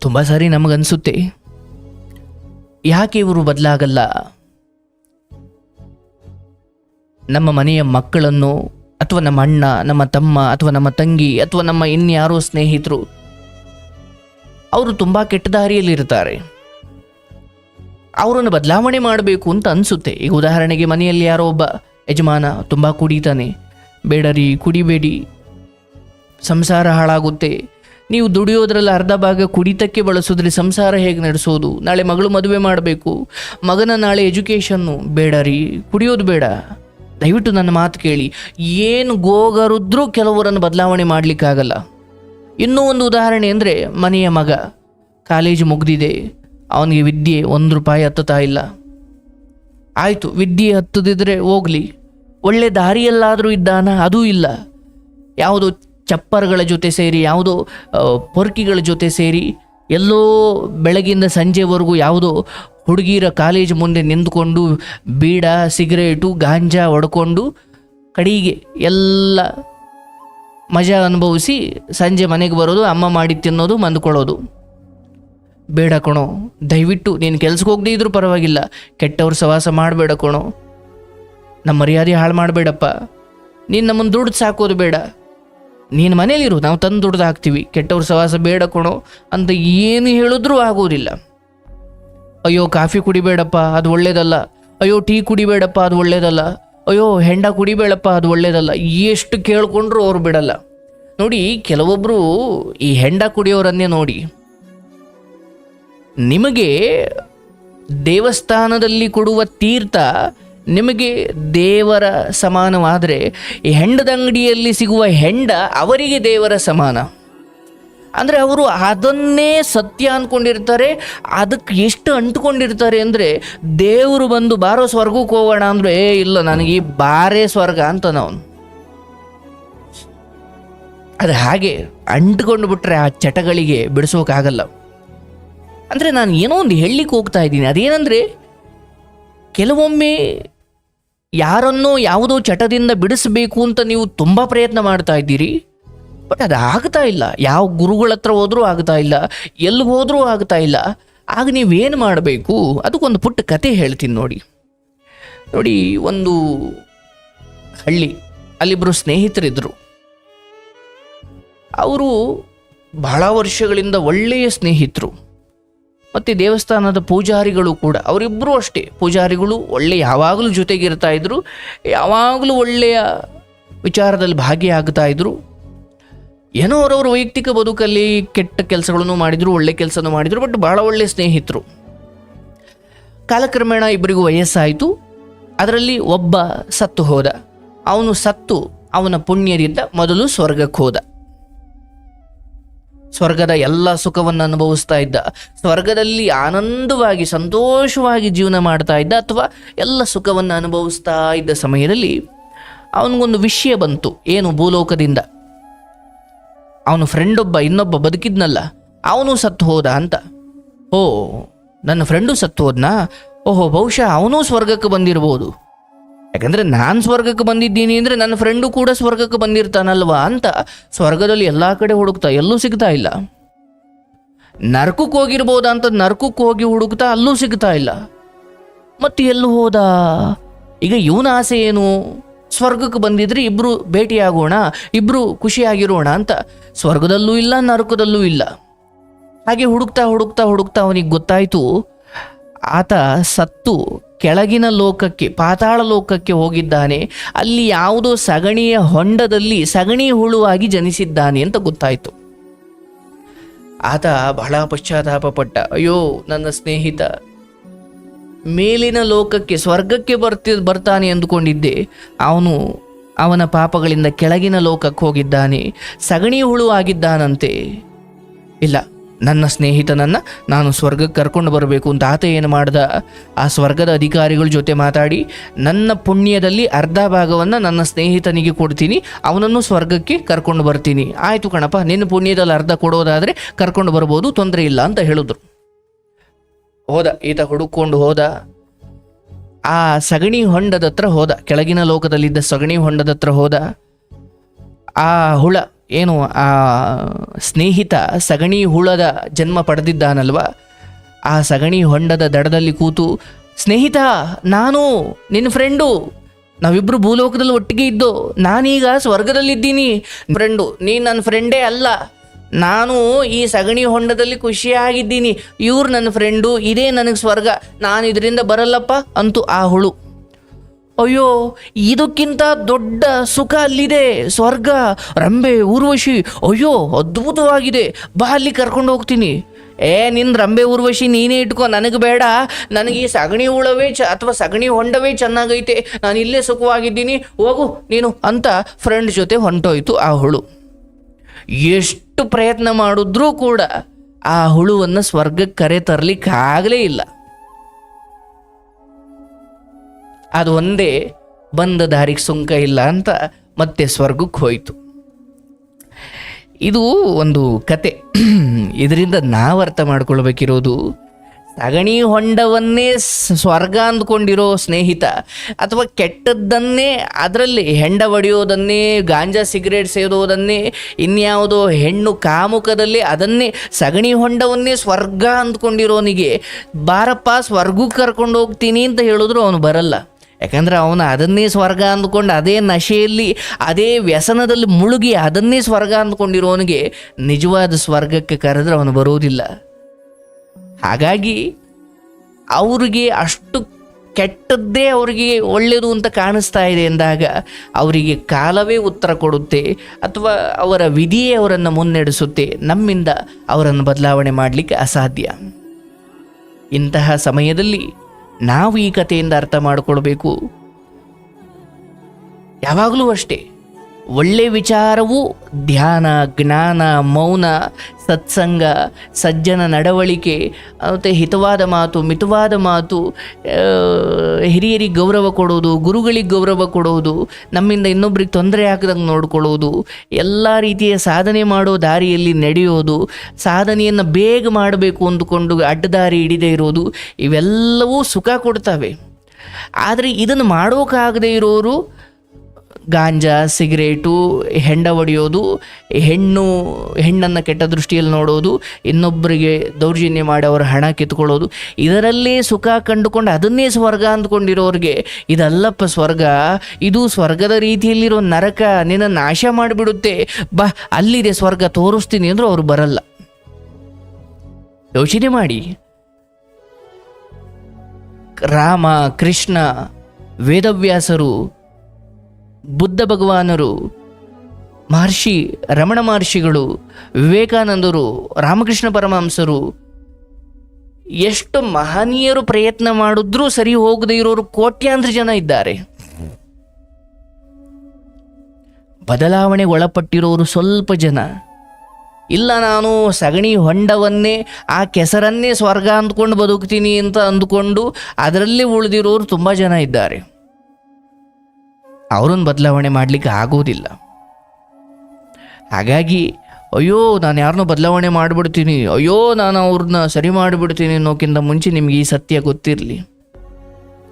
ತುಂಬ ಸಾರಿ ನಮಗನ್ಸುತ್ತೆ. ಯಾಕೆ ಇವರು ಬದಲಾಗಲ್ಲ? ನಮ್ಮ ಮನೆಯ ಮಕ್ಕಳನ್ನು, ಅಥವಾ ನಮ್ಮ ಅಣ್ಣ, ನಮ್ಮ ತಮ್ಮ, ಅಥವಾ ನಮ್ಮ ತಂಗಿ, ಅಥವಾ ನಮ್ಮ ಇನ್ಯಾರೋ ಸ್ನೇಹಿತರು, ಅವರು ತುಂಬ ಕೆಟ್ಟ ದಾರಿಯಲ್ಲಿರ್ತಾರೆ. ಅವರನ್ನು ಬದಲಾವಣೆ ಮಾಡಬೇಕು ಅಂತ ಅನಿಸುತ್ತೆ. ಈಗ ಉದಾಹರಣೆಗೆ ಮನೆಯಲ್ಲಿ ಯಾರೋ ಒಬ್ಬ ಯಜಮಾನ ತುಂಬ ಕುಡಿತಾನೆ. ಬೇಡರಿ, ಕುಡಿಬೇಡಿ. ಸಂಸಾರ ಹಾಳಾಗುತ್ತೆ. ನೀವು ದುಡಿಯೋದ್ರಲ್ಲಿ ಅರ್ಧ ಭಾಗ ಕುಡಿತಕ್ಕೆ ಬಳಸೋದ್ರೆ ಸಂಸಾರ ಹೇಗೆ ನಡೆಸೋದು? ನಾಳೆ ಮಗಳು ಮದುವೆ ಮಾಡಬೇಕು. ಮಗನ ನಾಳೆ ಎಜುಕೇಷನ್ನು ಬೇಡ ರೀ. ಕುಡಿಯೋದು ಬೇಡ. ದಯವಿಟ್ಟು ನನ್ನ ಮಾತು ಕೇಳಿ. ಏನು ಗೋಗರಿದ್ರೂ ಕೆಲವರನ್ನು ಬದಲಾವಣೆ ಮಾಡಲಿಕ್ಕಾಗಲ್ಲ. ಇನ್ನೂ ಒಂದು ಉದಾಹರಣೆ ಅಂದರೆ ಮನೆಯ ಮಗ. ಕಾಲೇಜು ಮುಗ್ದಿದೆ. ಅವನಿಗೆ ವಿದ್ಯೆ ಒಂದು ರೂಪಾಯಿ ಹತ್ತುತ್ತಾ ಇಲ್ಲ. ಆಯಿತು, ವಿದ್ಯೆ ಹತ್ತದಿದ್ರೆ ಹೋಗಲಿ. ಒಳ್ಳೆ ದಾರಿಯಲ್ಲಾದರೂ ಇದ್ದಾನ? ಅದೂ ಇಲ್ಲ. ಯಾವುದೋ ಚಪ್ಪರ್ಗಳ ಜೊತೆ ಸೇರಿ, ಯಾವುದೋ ಪೊರ್ಕಿಗಳ ಜೊತೆ ಸೇರಿ, ಎಲ್ಲೋ ಬೆಳಗಿಂದ ಸಂಜೆವರೆಗೂ ಯಾವುದೋ ಹುಡುಗಿರ ಕಾಲೇಜ್ ಮುಂದೆ ನಿಂತ್ಕೊಂಡು ಬೀಡ, ಸಿಗರೇಟು, ಗಾಂಜಾ ಹೊಡ್ಕೊಂಡು ಕಡೆಗೆ ಎಲ್ಲ ಮಜಾ ಅನುಭವಿಸಿ ಸಂಜೆ ಮನೆಗೆ ಬರೋದು, ಅಮ್ಮ ಮಾಡಿ ತಿನ್ನೋದು, ಮಂದ್ಕೊಳ್ಳೋದು. ಬೇಡ ಕಣೋ, ದಯವಿಟ್ಟು ನೀನು ಕೆಲ್ಸಕ್ಕೆ ಹೋಗದೇ ಇದ್ರೂ ಪರವಾಗಿಲ್ಲ, ಕೆಟ್ಟವ್ರ ಸವಾಸ ಮಾಡಬೇಡ ಕಣೋ. ನಮ್ಮ ಮರ್ಯಾದೆ ಹಾಳು ಮಾಡಬೇಡಪ್ಪ. ನೀನು ನಮ್ಮನ್ನು ದುಡ್ಡು ಸಾಕೋದು ಬೇಡ. ನೀನು ಮನೇಲಿರು, ನಾವು ತಂದು ದುಡ್ದು ಹಾಕ್ತೀವಿ ಕೆಟ್ಟವ್ರ ಸವಾಸ ಬೇಡ ಕೊಣೋ, ಅಂತ ಏನು ಹೇಳಿದ್ರೂ ಆಗೋದಿಲ್ಲ. ಅಯ್ಯೋ, ಕಾಫಿ ಕುಡಿಬೇಡಪ್ಪ, ಅದು ಒಳ್ಳೇದಲ್ಲ. ಅಯ್ಯೋ, ಟೀ ಕುಡಿಬೇಡಪ್ಪ, ಅದು ಒಳ್ಳೇದಲ್ಲ. ಅಯ್ಯೋ, ಹೆಂಡ ಕುಡಿಬೇಡಪ್ಪ, ಅದು ಒಳ್ಳೇದಲ್ಲ. ಎಷ್ಟು ಕೇಳ್ಕೊಂಡ್ರು ಅವ್ರು ಬಿಡಲ್ಲ. ನೋಡಿ ಕೆಲವೊಬ್ಬರು ಈ ಹೆಂಡ ಕುಡಿಯೋರನ್ನೇ ನೋಡಿ. ನಿಮಗೆ ದೇವಸ್ಥಾನದಲ್ಲಿ ಕೊಡುವ ತೀರ್ಥ ನಿಮಗೆ ದೇವರ ಸಮಾನವಾದರೆ ಈ ಹೆಂಡದಂಗಡಿಯಲ್ಲಿ ಸಿಗುವ ಹೆಂಡ ಅವರಿಗೆ ದೇವರ ಸಮಾನ. ಅಂದರೆ ಅವರು ಅದನ್ನೇ ಸತ್ಯ ಅಂದ್ಕೊಂಡಿರ್ತಾರೆ ಅದಕ್ಕೆ ಎಷ್ಟು ಅಂಟ್ಕೊಂಡಿರ್ತಾರೆ ಅಂದರೆ ದೇವರು ಬಂದು ಬಾರೋ ಸ್ವರ್ಗಕ್ಕೆ ಹೋಗೋಣ ಅಂದರೆ, ಏ, ಇಲ್ಲ, ನನಗೆ ಈ ಬಾರೇ ಸ್ವರ್ಗ ಅಂತ ನಾವು ಅದು ಹಾಗೆ ಅಂಟ್ಕೊಂಡು ಬಿಟ್ರೆ ಆ ಚಟಗಳಿಗೆ ಬಿಡಿಸೋಕ್ಕಾಗಲ್ಲ ಅಂದರೆ ನಾನು ಏನೋ ಒಂದು ಹೇಳಲಿಕ್ಕೆ ಹೋಗ್ತಾ ಇದ್ದೀನಿ. ಅದೇನಂದರೆ, ಕೆಲವೊಮ್ಮೆ ಯಾರನ್ನೋ ಯಾವುದೋ ಚಟದಿಂದ ಬಿಡಿಸಬೇಕು ಅಂತ ನೀವು ತುಂಬ ಪ್ರಯತ್ನ ಮಾಡ್ತಾ ಇದ್ದೀರಿ. ಬಟ್ ಅದು ಆಗ್ತಾ ಇಲ್ಲ. ಯಾವ ಗುರುಗಳ ಹತ್ರ ಹೋದರೂ ಆಗ್ತಾ ಇಲ್ಲ. ಎಲ್ಲಿ ಹೋದರೂ ಆಗ್ತಾ ಇಲ್ಲ. ಆಗ ನೀವೇನು ಮಾಡಬೇಕು? ಅದಕ್ಕೊಂದು ಪುಟ್ಟ ಕತೆ ಹೇಳ್ತೀನಿ ನೋಡಿ. ನೋಡಿ, ಒಂದು ಹಳ್ಳಿ. ಅಲ್ಲಿಬ್ಬರು ಸ್ನೇಹಿತರಿದ್ದರು ಅವರು ಬಹಳ ವರ್ಷಗಳಿಂದ ಒಳ್ಳೆಯ ಸ್ನೇಹಿತರು. ಮತ್ತು ದೇವಸ್ಥಾನದ ಪೂಜಾರಿಗಳು ಕೂಡ ಅವರಿಬ್ಬರೂ ಅಷ್ಟೇ. ಪೂಜಾರಿಗಳು ಒಳ್ಳೆ ಯಾವಾಗಲೂ ಜೊತೆಗಿರ್ತಾ ಇದ್ದರು ಯಾವಾಗಲೂ ಒಳ್ಳೆಯ ವಿಚಾರದಲ್ಲಿ ಭಾಗಿಯಾಗ್ತಾ ಇದ್ದರು ಏನೋ ಅವರವ್ರ ವೈಯಕ್ತಿಕ ಬದುಕಲ್ಲಿ ಕೆಟ್ಟ ಕೆಲಸಗಳನ್ನು ಮಾಡಿದರು, ಒಳ್ಳೆ ಕೆಲಸನೂ ಮಾಡಿದರು, ಬಟ್ ಭಾಳ ಒಳ್ಳೆ ಸ್ನೇಹಿತರು. ಕಾಲಕ್ರಮೇಣ ಇಬ್ಬರಿಗೂ ವಯಸ್ಸಾಯಿತು. ಅದರಲ್ಲಿ ಒಬ್ಬ ಸತ್ತು ಹೋದ. ಅವನು ಸತ್ತು ಅವನ ಪುಣ್ಯದಿಂದ ಮೊದಲು ಸ್ವರ್ಗಕ್ಕೆ ಹೋದ. ಸ್ವರ್ಗದ ಎಲ್ಲ ಸುಖವನ್ನು ಅನುಭವಿಸ್ತಾ ಇದ್ದ. ಸ್ವರ್ಗದಲ್ಲಿ ಆನಂದವಾಗಿ, ಸಂತೋಷವಾಗಿ ಜೀವನ ಮಾಡ್ತಾ ಇದ್ದ ಅಥವಾ ಎಲ್ಲ ಸುಖವನ್ನು ಅನುಭವಿಸ್ತಾ ಇದ್ದ ಸಮಯದಲ್ಲಿ ಅವನಿಗೊಂದು ವಿಷಯ ಬಂತು. ಏನು ಭೂಲೋಕದಿಂದ? ಅವನು ಫ್ರೆಂಡ್ ಒಬ್ಬ, ಇನ್ನೊಬ್ಬ ಬದುಕಿದ್ನಲ್ಲ, ಅವನು ಸತ್ತು ಹೋದ ಅಂತ. ಓ ನನ್ನ ಫ್ರೆಂಡು ಸತ್ತು ಹೋದ್ನಾ? ಓಹೋ, ಬಹುಶಃ ಅವನೂ ಸ್ವರ್ಗಕ್ಕೆ ಬಂದಿರ್ಬೋದು ಯಾಕಂದ್ರೆ ನಾನು ಸ್ವರ್ಗಕ್ಕೆ ಬಂದಿದ್ದೀನಿ ಅಂದರೆ ನನ್ನ ಫ್ರೆಂಡು ಕೂಡ ಸ್ವರ್ಗಕ್ಕೆ ಬಂದಿರ್ತಾನಲ್ವಾ ಅಂತ ಸ್ವರ್ಗದಲ್ಲಿ ಎಲ್ಲ ಕಡೆ ಹುಡುಕ್ತಾ, ಎಲ್ಲೂ ಸಿಗ್ತಾ ಇಲ್ಲ. ನರಕಕ್ಕೆ ಹೋಗಿರ್ಬೋದಾ ಅಂತ ನರಕಕ್ಕೆ ಹೋಗಿ ಹುಡುಕ್ತಾ, ಅಲ್ಲೂ ಸಿಗ್ತಾ ಇಲ್ಲ. ಮತ್ತೆ ಎಲ್ಲೂ ಹೋದ? ಈಗ ಇವನ ಆಸೆ ಏನು? ಸ್ವರ್ಗಕ್ಕೆ ಬಂದಿದ್ರೆ ಇಬ್ಬರು ಭೇಟಿಯಾಗೋಣ ಇಬ್ಬರು ಖುಷಿಯಾಗಿರೋಣ ಅಂತ ಸ್ವರ್ಗದಲ್ಲೂ ಇಲ್ಲ, ನರಕದಲ್ಲೂ ಇಲ್ಲ. ಹಾಗೆ ಹುಡುಕ್ತಾ ಹುಡುಕ್ತಾ ಹುಡುಕ್ತಾ ಅವನಿಗೆ ಗೊತ್ತಾಯಿತು, ಆತ ಸತ್ತು. ಕೆಳಗಿನ ಲೋಕಕ್ಕೆ, ಪಾತಾಳ ಲೋಕಕ್ಕೆ ಹೋಗಿದ್ದಾನೆ. ಅಲ್ಲಿ ಯಾವುದೋ ಸಗಣಿಯ ಹೊಂಡದಲ್ಲಿ ಸಗಣಿ ಹುಳುವಾಗಿ ಜನಿಸಿದ್ದಾನೆ ಅಂತ ಗೊತ್ತಾಯಿತು. ಆತ ಬಹಳ ಪಶ್ಚಾತ್ತಾಪ ಪಟ್ಟ ಅಯ್ಯೋ, ನನ್ನ ಸ್ನೇಹಿತ, ಮೇಲಿನ ಲೋಕಕ್ಕೆ, ಸ್ವರ್ಗಕ್ಕೆ ಬರ್ತಿ, ಬರ್ತಾನೆ ಅಂದುಕೊಂಡಿದ್ದೆ. ಅವನು ಅವನ ಪಾಪಗಳಿಂದ ಕೆಳಗಿನ ಲೋಕಕ್ಕೆ ಹೋಗಿದ್ದಾನೆ. ಸಗಣಿ ಹುಳು ಆಗಿದ್ದಾನಂತೆ ಇಲ್ಲ ನನ್ನ ಸ್ನೇಹಿತನನ್ನು ನಾನು ಸ್ವರ್ಗಕ್ಕೆ ಕರ್ಕೊಂಡು ಬರಬೇಕು ಅಂತ ಆತ ಏನು ಮಾಡ್ದ? ಆ ಸ್ವರ್ಗದ ಅಧಿಕಾರಿಗಳ ಜೊತೆ ಮಾತಾಡಿ, ನನ್ನ ಪುಣ್ಯದಲ್ಲಿ ಅರ್ಧ ಭಾಗವನ್ನು ನನ್ನ ಸ್ನೇಹಿತನಿಗೆ ಕೊಡ್ತೀನಿ, ಅವನನ್ನು ಸ್ವರ್ಗಕ್ಕೆ ಕರ್ಕೊಂಡು ಬರ್ತೀನಿ. ಆಯಿತು ಕಣಪ್ಪ, ನಿನ್ನ ಪುಣ್ಯದಲ್ಲಿ ಅರ್ಧ ಕೊಡೋದಾದರೆ ಕರ್ಕೊಂಡು ಬರ್ಬೋದು, ತೊಂದರೆ ಇಲ್ಲ ಅಂತ ಹೇಳಿದ್ರು. ಹೋದ, ಈತ ಹುಡುಕೊಂಡು ಹೋದ. ಆ ಸಗಣಿ ಹೊಂಡದ ಹತ್ರ ಹೋದ, ಕೆಳಗಿನ ಲೋಕದಲ್ಲಿದ್ದ ಸಗಣಿ ಹೊಂಡದತ್ರ ಹೋದ. ಆ ಹುಳ ಏನು, ಆ, ಸ್ನೇಹಿತ ಸಗಣಿ ಹುಳದ ಜನ್ಮ ಪಡೆದಿದ್ದಾನಲ್ವ? ಆ ಸಗಣಿ ಹೊಂಡದ ದಡದಲ್ಲಿ ಕೂತು, ಸ್ನೇಹಿತ, ನಾನು, ನಿನ್ನ ಫ್ರೆಂಡು ನಾವಿಬ್ಬರು ಭೂಲೋಕದಲ್ಲಿ ಒಟ್ಟಿಗೆ ಇದ್ದು, ನಾನೀಗ ಸ್ವರ್ಗದಲ್ಲಿದ್ದೀನಿ. ಫ್ರೆಂಡು ನೀನು ನನ್ನ ಫ್ರೆಂಡೇ ಅಲ್ಲ. ನಾನು ಈ ಸಗಣಿ ಹೊಂಡದಲ್ಲಿ ಖುಷಿಯಾಗಿದ್ದೀನಿ. ಇವ್ರು ನನ್ನ ಫ್ರೆಂಡು ಇದೇ ನನಗೆ ಸ್ವರ್ಗ. ನಾನು ಇದರಿಂದ ಬರಲ್ಲಪ್ಪ ಅಂತೂ ಆ ಹುಳು. ಅಯ್ಯೋ, ಇದಕ್ಕಿಂತ ದೊಡ್ಡ ಸುಖ ಅಲ್ಲಿದೆ. ಸ್ವರ್ಗ ರಂಬೆ ಊರ್ವಶಿ. ಅಯ್ಯೋ, ಅದ್ಭುತವಾಗಿದೆ. ಬಾ, ಅಲ್ಲಿ ಕರ್ಕೊಂಡು ಹೋಗ್ತೀನಿ. ಏ ನಿನ್ನ ರಂಬೆ ಊರ್ವಶಿ ನೀನೇ ಇಟ್ಕೋ. ನನಗೆ ಬೇಡ. ನನಗೆ ಈ ಸಗಣಿ ಹುಳವೇ ಚ ಅಥವಾ ಸಗಣಿ ಹೊಂಡವೇ ಚೆನ್ನಾಗೈತೆ. ನಾನು ಇಲ್ಲೇ ಸುಖವಾಗಿದ್ದೀನಿ. ಹೋಗು, ನೀನು ಅಂತ ಫ್ರೆಂಡ್ ಜೊತೆ ಹೊಂಟೋಯ್ತು ಆ ಹುಳು. ಎಷ್ಟು ಪ್ರಯತ್ನ ಮಾಡಿದ್ರೂ ಕೂಡ ಆ ಹುಳುವನ್ನು ಸ್ವರ್ಗಕ್ಕೆ ಕರೆ ತರಲಿಕ್ಕಾಗಲೇ ಇಲ್ಲ. ಅದು ಒಂದೇ, ಬಂದ ದಾರಿಗೆ ಸುಂಕ ಇಲ್ಲ ಅಂತ ಮತ್ತೆ ಸ್ವರ್ಗಕ್ಕೆ ಹೋಯಿತು. ಇದು ಒಂದು ಕತೆ. ಇದರಿಂದ ನಾವು ಅರ್ಥ ಮಾಡ್ಕೊಳ್ಬೇಕಿರೋದು ಸಗಣಿ ಹೊಂಡವನ್ನೇ ಸ್ವರ್ಗ ಅಂದ್ಕೊಂಡಿರೋ ಸ್ನೇಹಿತ ಅಥವಾ ಕೆಟ್ಟದ್ದನ್ನೇ ಅದರಲ್ಲಿ ಹೆಂಡ ಒಡೆಯೋದನ್ನೇ, ಗಾಂಜಾ ಸಿಗರೇಟ್ ಸೇದೋದನ್ನೇ, ಇನ್ಯಾವುದೋ ಹೆಣ್ಣು ಕಾಮುಕದಲ್ಲಿ ಅದನ್ನೇ ಸಗಣಿ ಹೊಂಡವನ್ನೇ ಸ್ವರ್ಗ ಅಂದ್ಕೊಂಡಿರೋನಿಗೆ, ಬಾರಪ್ಪ ಸ್ವರ್ಗಕ್ಕೆ ಕರ್ಕೊಂಡು ಹೋಗ್ತೀನಿ ಅಂತ ಹೇಳಿದ್ರು ಅವನು ಬರಲ್ಲ. ಯಾಕಂದ್ರೆ ಅವನು ಅದನ್ನೇ ಸ್ವರ್ಗ ಅಂದ್ಕೊಂಡು ಅದೇ ನಶೆಯಲ್ಲಿ, ಅದೇ ವ್ಯಸನದಲ್ಲಿ ಮುಳುಗಿ ಅದನ್ನೇ ಸ್ವರ್ಗ ಅಂದ್ಕೊಂಡಿರೋನಿಗೆ ನಿಜವಾದ ಸ್ವರ್ಗಕ್ಕೆ ಕರೆದ್ರೆ ಅವನು ಬರುವುದಿಲ್ಲ. ಹಾಗಾಗಿ ಅವ್ರಿಗೆ ಅಷ್ಟು ಕೆಟ್ಟದ್ದೇ ಅವರಿಗೆ ಒಳ್ಳೆಯದು ಅಂತ ಕಾಣಿಸ್ತಾ ಇದೆ ಎಂದಾಗ ಅವರಿಗೆ ಕಾಲವೇ ಉತ್ತರ ಕೊಡುತ್ತೆ, ಅಥವಾ ಅವರ ವಿಧಿಯೇ ಅವರನ್ನು ಮುನ್ನಡೆಸುತ್ತೆ, ನಮ್ಮಿಂದ ಅವರನ್ನು ಬದಲಾವಣೆ ಮಾಡಲಿಕ್ಕೆ ಅಸಾಧ್ಯ. ಇಂತಹ ಸಮಯದಲ್ಲಿ ನಾವು ಈ ಕಥೆಯಿಂದ ಅರ್ಥ ಮಾಡಿಕೊಳ್ಬೇಕು. ಯಾವಾಗಲೂ ಅಷ್ಟೇ. ಒಳ್ಳೆ ವಿಚಾರವು ಧ್ಯಾನ, ಜ್ಞಾನ, ಮೌನ, ಸತ್ಸಂಗ, ಸಜ್ಜನ ನಡವಳಿಕೆ, ಮತ್ತು ಹಿತವಾದ ಮಾತು, ಮಿತವಾದ ಮಾತು ಹಿರಿಯರಿಗೆ ಗೌರವ ಕೊಡೋದು, ಗುರುಗಳಿಗೆ ಗೌರವ ಕೊಡೋದು, ನಮ್ಮಿಂದ ಇನ್ನೊಬ್ರಿಗೆ ತೊಂದರೆ ಆಗದಂಗೆ ನೋಡ್ಕೊಳ್ಳೋದು, ಎಲ್ಲ ರೀತಿಯ ಸಾಧನೆ ಮಾಡೋ ದಾರಿಯಲ್ಲಿ ನಡೆಯೋದು, ಸಾಧನೆಯನ್ನು ಬೇಗ ಮಾಡಬೇಕು ಅಂದುಕೊಂಡು ಅಡ್ಡದಾರಿ ಹಿಡಿದೇ ಇರೋದು, ಇವೆಲ್ಲವೂ ಸುಖ ಕೊಡ್ತವೆ. ಆದರೆ ಇದನ್ನು ಮಾಡೋಕ್ಕಾಗದೇ ಇರೋರು ಗಾಂಜಾ, ಸಿಗರೇಟು, ಹೆಂಡ ಒಡೆಯೋದು ಹೆಣ್ಣು, ಹೆಣ್ಣನ್ನು ಕೆಟ್ಟ ದೃಷ್ಟಿಯಲ್ಲಿ ನೋಡೋದು, ಇನ್ನೊಬ್ಬರಿಗೆ ದೌರ್ಜನ್ಯ ಮಾಡಿ ಅವರ ಹಣ ಕಿತ್ಕೊಳ್ಳೋದು, ಇದರಲ್ಲೇ ಸುಖ ಕಂಡುಕೊಂಡು ಅದನ್ನೇ ಸ್ವರ್ಗ ಅಂದ್ಕೊಂಡಿರೋರಿಗೆ, ಇದಲ್ಲಪ್ಪ ಸ್ವರ್ಗ, ಇದು ಸ್ವರ್ಗದ ರೀತಿಯಲ್ಲಿರೋ ನರಕ ನಿನ್ನ ನಾಶ ಮಾಡಿಬಿಡುತ್ತೆ. ಬಾ, ಅಲ್ಲಿದೆ ಸ್ವರ್ಗ, ತೋರಿಸ್ತೀನಿ ಅಂದರೂ ಅವರು ಬರಲ್ಲ. ಯೋಚನೆ ಮಾಡಿ. ರಾಮ, ಕೃಷ್ಣ, ವೇದವ್ಯಾಸರು ಬುದ್ಧ ಭಗವಾನರು, ಮಹರ್ಷಿ, ರಮಣ ಮಹರ್ಷಿಗಳು, ವಿವೇಕಾನಂದರು, ರಾಮಕೃಷ್ಣ ಪರಮಹಂಸರು, ಎಷ್ಟು ಮಹನೀಯರು ಪ್ರಯತ್ನ ಮಾಡಿದ್ರೂ ಸರಿ ಹೋಗದೇ ಇರೋರು ಕೋಟ್ಯಾಂತರ ಜನ ಇದ್ದಾರೆ. ಬದಲಾವಣೆಗೆ ಒಳಪಟ್ಟಿರೋರು ಸ್ವಲ್ಪ ಜನ. ಇಲ್ಲ, ನಾನು ಸಗಣಿ ಹೊಂಡವನ್ನೇ, ಆ ಕೆಸರನ್ನೇ ಸ್ವರ್ಗ ಅಂದ್ಕೊಂಡು ಬದುಕ್ತೀನಿ ಅಂತ ಅಂದ್ಕೊಂಡು ಅದರಲ್ಲೇ ಉಳಿದಿರೋರು ತುಂಬ ಜನ ಇದ್ದಾರೆ. ಅವರನ್ನು ಬದಲಾವಣೆ ಮಾಡಲಿಕ್ಕೆ ಆಗೋದಿಲ್ಲ. ಹಾಗಾಗಿ, ಅಯ್ಯೋ, ನಾನು ಯಾರನ್ನೂ ಬದಲಾವಣೆ ಮಾಡಿಬಿಡ್ತೀನಿ, ಅಯ್ಯೋ, ನಾನು ಅವ್ರನ್ನ ಸರಿ ಮಾಡಿಬಿಡ್ತೀನಿ ಅನ್ನೋಕ್ಕಿಂತ ಮುಂಚೆ ನಿಮಗೆ ಈ ಸತ್ಯ ಗೊತ್ತಿರಲಿ.